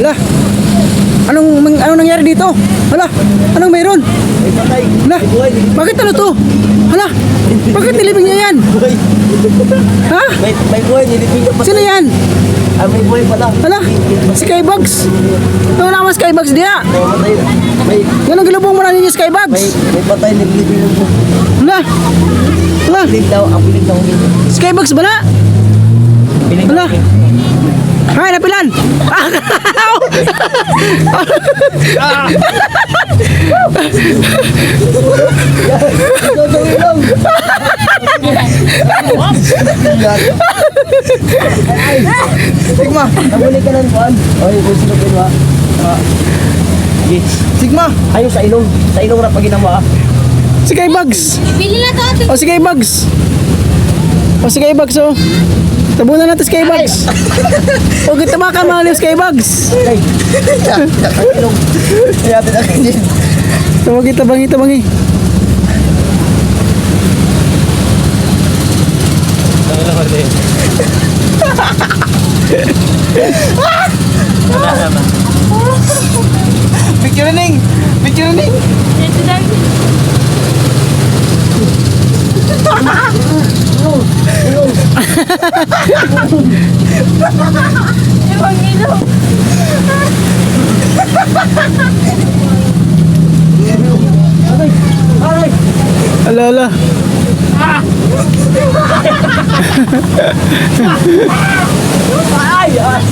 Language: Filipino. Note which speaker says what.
Speaker 1: Hala. Anong anong nangyari dito? Hala. Anong meron?
Speaker 2: May patay.
Speaker 1: Hala.
Speaker 2: May.
Speaker 1: Bakit ano to? Hala. Bakit nilibing niya yan?
Speaker 2: Buhay.
Speaker 1: Ha?
Speaker 2: May, may buhay. Nilipin ka pa.
Speaker 1: Sino yan?
Speaker 2: Ah, may buhay pala.
Speaker 1: Hala. Skybugs. Ano naman Skybugs diya?
Speaker 2: Na. May,
Speaker 1: Ganun gilubong mo na ninyo
Speaker 2: may,
Speaker 1: Skybugs.
Speaker 2: may patay. Nilipin mo.
Speaker 1: Hala. Hala.
Speaker 2: Piling daw. Ang piling daw.
Speaker 1: Skybugs ba na?
Speaker 2: Piling
Speaker 1: Hala. Hay, napilan.
Speaker 2: Sigma, nabuli ka ng kuan. Oy, kung sino ba? Sigma, ayo sa ilong. Sa ilong ra pag ginawa.
Speaker 1: Skybugs.
Speaker 3: Bili na to ate.
Speaker 1: O sige, bugs. O sige, bugs, oh. Tabunan natin Skybugs. o kita ka mga Skybugs.
Speaker 2: Ay. Sa ilong. Ay, ate na kanyan.
Speaker 1: Tawag kita bangi, tabangi.
Speaker 2: Picture ning. Picture ning.
Speaker 3: Ito lang. Ibang ilong.
Speaker 1: Ala, ala.
Speaker 2: Ay, ay.